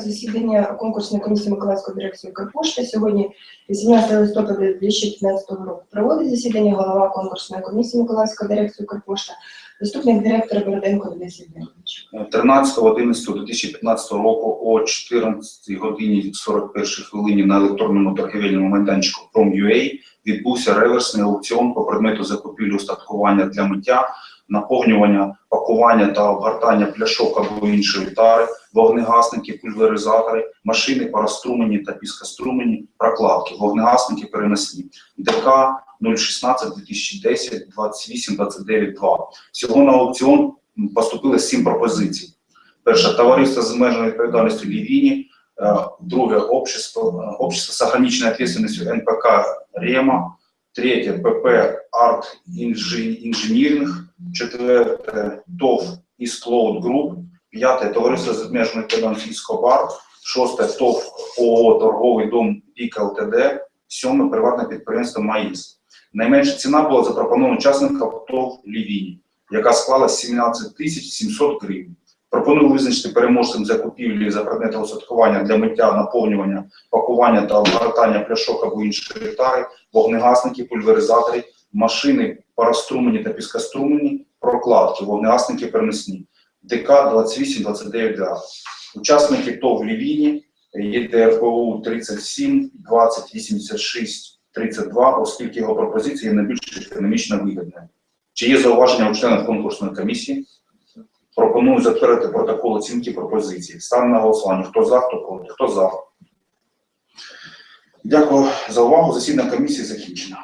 засідання конкурсної комісії Миколаївської дирекції Укрпошти. Сьогодні 18 листопада 2015 року проводить засідання голова конкурсної комісії Миколаївської дирекції Укрпошта, заступник директора Бороденко Денис Євгенович. 13.11.2015 року о 14 годині 41 хвилині на електронному торгівельному майданчику Prom.ua відбувся реверсний аукціон по предмету закупівлі устаткування для миття, наповнювання, пакування та обгортання пляшок або іншої тари, вогнегасники, пульверизатори, машини параструмені та піскострумені, прокладки, вогнегасники переносні. ДК 016 2010 28 29 2. Всього на аукціон поступило сім пропозицій. Перше товариство з обмеженою відповідальністю Лівіні, е, друге общество, е, общество з ограниченою відповідальністю НПК Рема, третє ПП Арт Інженіринг, четверте ТОВ East Cloud Group, п'яте товариство з обмеженою відповідальністю Іскобар, шосте ТОВ ООО Торговий дом Пік ЛТД, сьоме приватне підприємство МАїс. Найменша ціна була запропонована учасникам ТОВ Лівіні яка склала 17 тисяч 700 гривень. Пропоную визначити переможцем закупівлі за предметом устаткування для миття, наповнювання, пакування та обгортання пляшок або іншої тари, вогнегасники, пульверизатори, машини параструмені та піскострумені, прокладки, вогнегасники переносні. ДК 2829 га. Учасники ТОВ Лівіні, ЄДРПУ 37, 20, 86, 32, оскільки його пропозиція є найбільш економічно вигідною. Чи є зауваження у членів конкурсної комісії? Пропоную затвердити протокол оцінки пропозиції. Ставлю на голосування. Хто за, хто проти, хто за. Дякую за увагу. Засідання комісії закінчено.